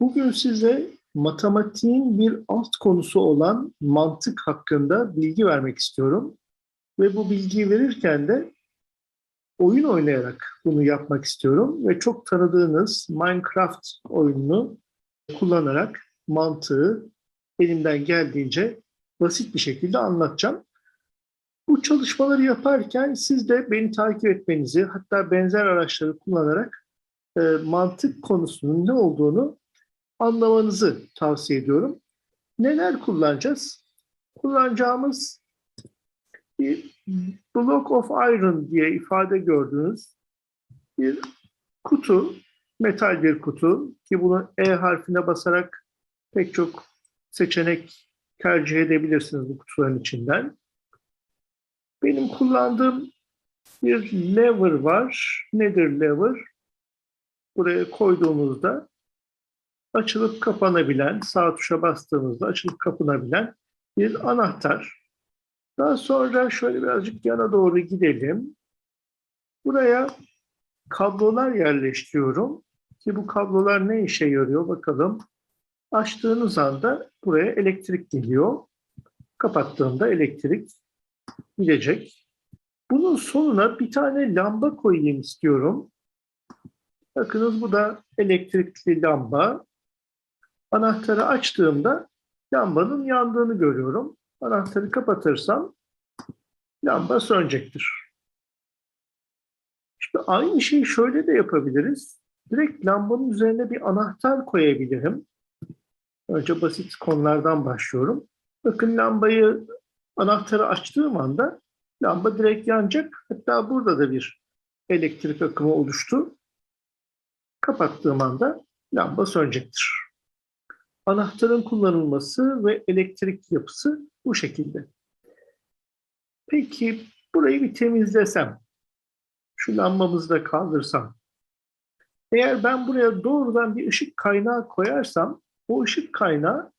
Bugün size matematiğin bir alt konusu olan mantık hakkında bilgi vermek istiyorum. Ve bu bilgiyi verirken de oyun oynayarak bunu yapmak istiyorum. Ve çok tanıdığınız Minecraft oyununu kullanarak mantığı elimden geldiğince basit bir şekilde anlatacağım. Bu çalışmaları yaparken siz de beni takip etmenizi, hatta benzer araçları kullanarak e, mantık konusunun ne olduğunu anlamanızı tavsiye ediyorum. Neler kullanacağız? Kullanacağımız bir block of iron diye ifade gördüğünüz bir kutu, metal bir kutu ki bunu E harfine basarak pek çok seçenek tercih edebilirsiniz bu kutuların içinden. Benim kullandığım bir lever var. Nedir lever? Buraya koyduğumuzda açılıp kapanabilen, sağ tuşa bastığımızda açılıp kapanabilen bir anahtar. Daha sonra şöyle birazcık yana doğru gidelim. Buraya kablolar yerleştiriyorum. Ki bu kablolar ne işe yarıyor bakalım. Açtığınız anda buraya elektrik geliyor. Kapattığımda elektrik gidecek. Bunun sonuna bir tane lamba koyayım istiyorum. Bakınız bu da elektrikli lamba. Anahtarı açtığımda lambanın yandığını görüyorum. Anahtarı kapatırsam lamba sönecektir. İşte aynı şeyi şöyle de yapabiliriz. Direkt lambanın üzerine bir anahtar koyabilirim. Önce basit konulardan başlıyorum. Bakın lambayı anahtarı açtığım anda lamba direkt yanacak. Hatta burada da bir elektrik akımı oluştu. Kapattığım anda lamba sönecektir. Anahtarın kullanılması ve elektrik yapısı bu şekilde. Peki burayı bir temizlesem, şu lambamızı da kaldırsam, eğer ben buraya doğrudan bir ışık kaynağı koyarsam, o ışık kaynağı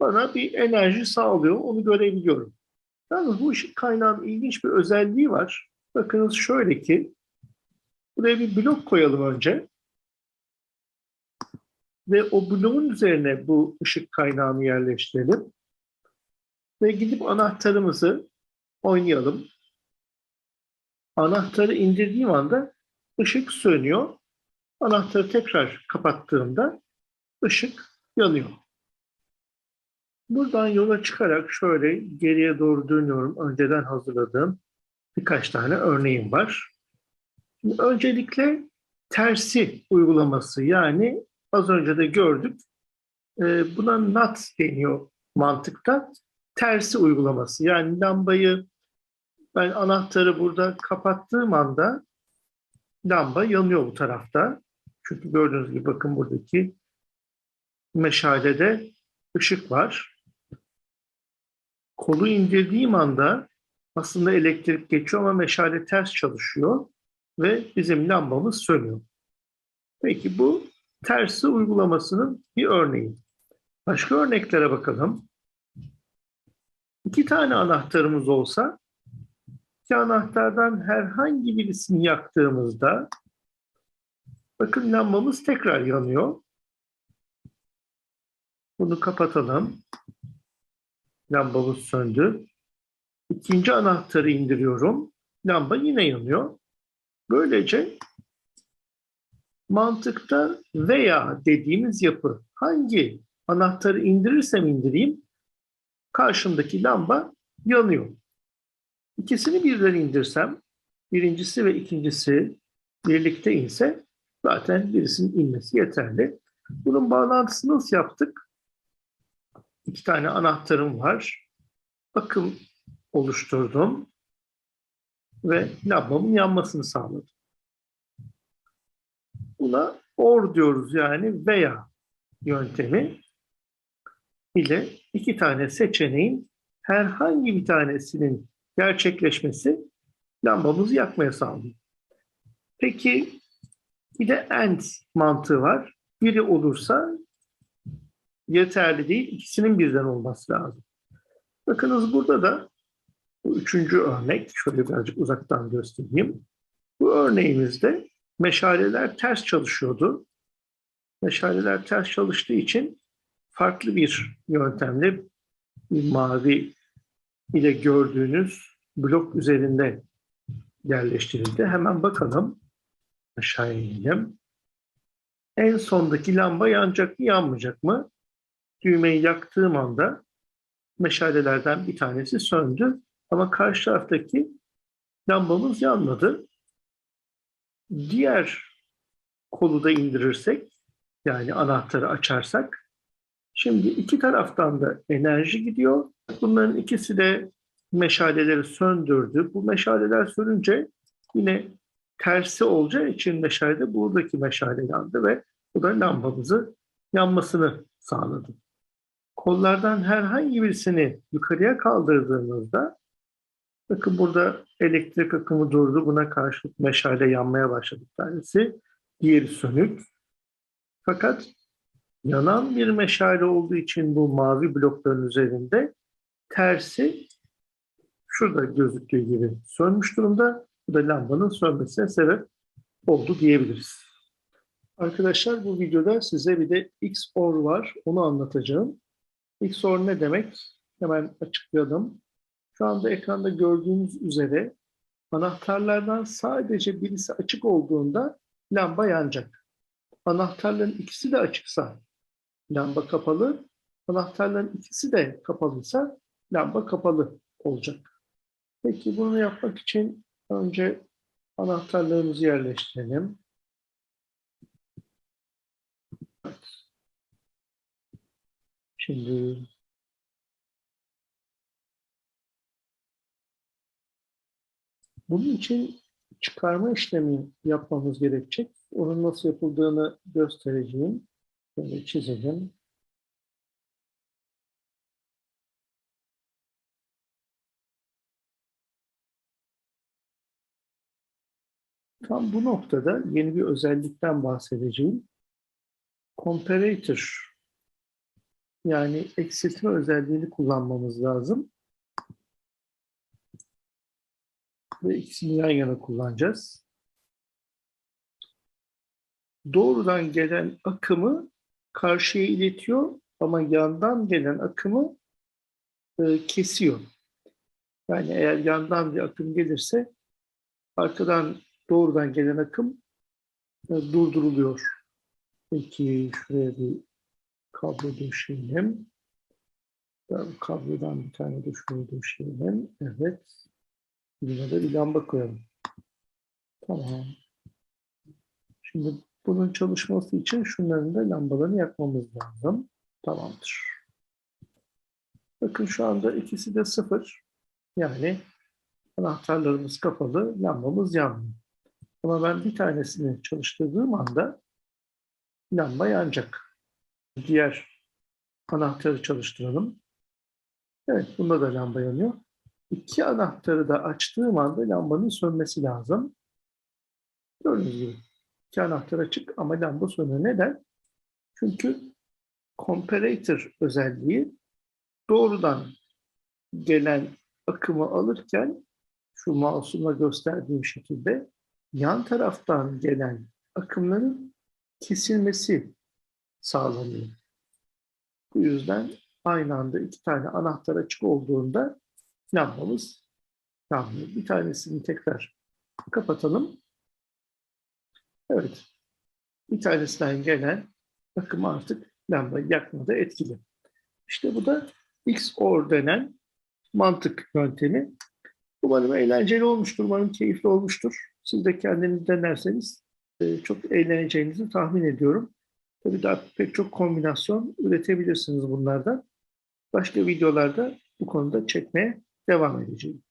bana bir enerji sağlıyor, onu görebiliyorum. Yalnız bu ışık kaynağının ilginç bir özelliği var. Bakınız şöyle ki, buraya bir blok koyalım önce. Ve o bloğun üzerine bu ışık kaynağını yerleştirelim. Ve gidip anahtarımızı oynayalım. Anahtarı indirdiğim anda ışık sönüyor. Anahtarı tekrar kapattığımda ışık yanıyor. Buradan yola çıkarak şöyle geriye doğru dönüyorum. Önceden hazırladığım birkaç tane örneğim var. Şimdi öncelikle tersi uygulaması yani az önce de gördük. E, buna NOT deniyor mantıkta. Tersi uygulaması yani lambayı ben anahtarı burada kapattığım anda lamba yanıyor bu tarafta. Çünkü gördüğünüz gibi bakın buradaki meşalede ışık var. Kolu indirdiğim anda aslında elektrik geçiyor ama meşale ters çalışıyor ve bizim lambamız sönüyor. Peki bu tersi uygulamasının bir örneği. Başka örneklere bakalım. İki tane anahtarımız olsa, iki anahtardan herhangi birisini yaktığımızda bakın lambamız tekrar yanıyor. Bunu kapatalım. Lambamız söndü. İkinci anahtarı indiriyorum. Lamba yine yanıyor. Böylece mantıkta veya dediğimiz yapı hangi anahtarı indirirsem indireyim karşımdaki lamba yanıyor. İkisini birden indirsem birincisi ve ikincisi birlikte inse zaten birisinin inmesi yeterli. Bunun bağlantısını nasıl yaptık? İki tane anahtarım var. Bakım oluşturdum ve lambamın yanmasını sağladım. Buna or diyoruz yani veya yöntemi ile iki tane seçeneğin herhangi bir tanesinin gerçekleşmesi lambamızı yakmaya sağlıyor. Peki bir de and mantığı var. Biri olursa yeterli değil, ikisinin birden olması lazım. Bakınız burada da bu üçüncü örnek, şöyle birazcık uzaktan göstereyim. Bu örneğimizde meşaleler ters çalışıyordu. meşaleler ters çalıştığı için farklı bir yöntemle mavi ile gördüğünüz blok üzerinde yerleştirildi. Hemen bakalım. Aşağı inelim. En sondaki lamba yanacak mı, yanmayacak mı? Düğmeyi yaktığım anda meşalelerden bir tanesi söndü. Ama karşı taraftaki lambamız yanmadı. Diğer kolu da indirirsek, yani anahtarı açarsak, şimdi iki taraftan da enerji gidiyor. Bunların ikisi de meşaleleri söndürdü. Bu meşaleler sönünce yine tersi olacağı için meşale buradaki meşale yandı ve bu da lambamızı yanmasını sağladı. Kollardan herhangi birisini yukarıya kaldırdığımızda bakın burada elektrik akımı durdu. Buna karşılık meşale yanmaya başladı tanesi. Diğeri sönük. Fakat yanan bir meşale olduğu için bu mavi blokların üzerinde tersi şurada gözüktüğü gibi sönmüş durumda. Bu da lambanın sönmesine sebep oldu diyebiliriz. Arkadaşlar bu videoda size bir de XOR var. Onu anlatacağım. XOR ne demek? Hemen açıklayalım. Şu anda ekranda gördüğünüz üzere anahtarlardan sadece birisi açık olduğunda lamba yanacak. Anahtarların ikisi de açıksa lamba kapalı. Anahtarların ikisi de kapalıysa lamba kapalı olacak. Peki bunu yapmak için önce anahtarlarımızı yerleştirelim. Şimdi bunun için çıkarma işlemi yapmamız gerekecek. Onun nasıl yapıldığını göstereceğim. Böyle çizelim. Tam bu noktada yeni bir özellikten bahsedeceğim. Comparator yani eksiltme özelliğini kullanmamız lazım. Ve ikisini yan yana kullanacağız. Doğrudan gelen akımı karşıya iletiyor ama yandan gelen akımı e, kesiyor. Yani eğer yandan bir akım gelirse arkadan doğrudan gelen akım e, durduruluyor. Peki şuraya bir kablo döşeyelim. Ben kablodan bir tane de şuraya döşeyelim. Evet. Buna da bir lamba koyalım. Tamam. Şimdi bunun çalışması için şunların da lambalarını yakmamız lazım. Tamamdır. Bakın şu anda ikisi de sıfır. Yani anahtarlarımız kapalı, lambamız yanmıyor. Ama ben bir tanesini çalıştırdığım anda lamba yanacak. Diğer anahtarı çalıştıralım. Evet, bunda da lamba yanıyor. İki anahtarı da açtığım anda lambanın sönmesi lazım. Gördüğünüz gibi iki anahtar açık ama lamba sönüyor. Neden? Çünkü comparator özelliği doğrudan gelen akımı alırken şu mouse'umla gösterdiğim şekilde yan taraftan gelen akımların kesilmesi sağlanıyor. Bu yüzden aynı anda iki tane anahtar açık olduğunda lambamız yanmıyor. Bir tanesini tekrar kapatalım. Evet. Bir tanesinden gelen akım artık lambayı yakmada etkili. İşte bu da XOR denen mantık yöntemi. Umarım eğlenceli olmuştur, umarım keyifli olmuştur. Siz de kendiniz denerseniz e, çok eğleneceğinizi tahmin ediyorum. Tabii daha pek çok kombinasyon üretebilirsiniz bunlardan. Başka videolarda bu konuda çekmeye devam edeceğim.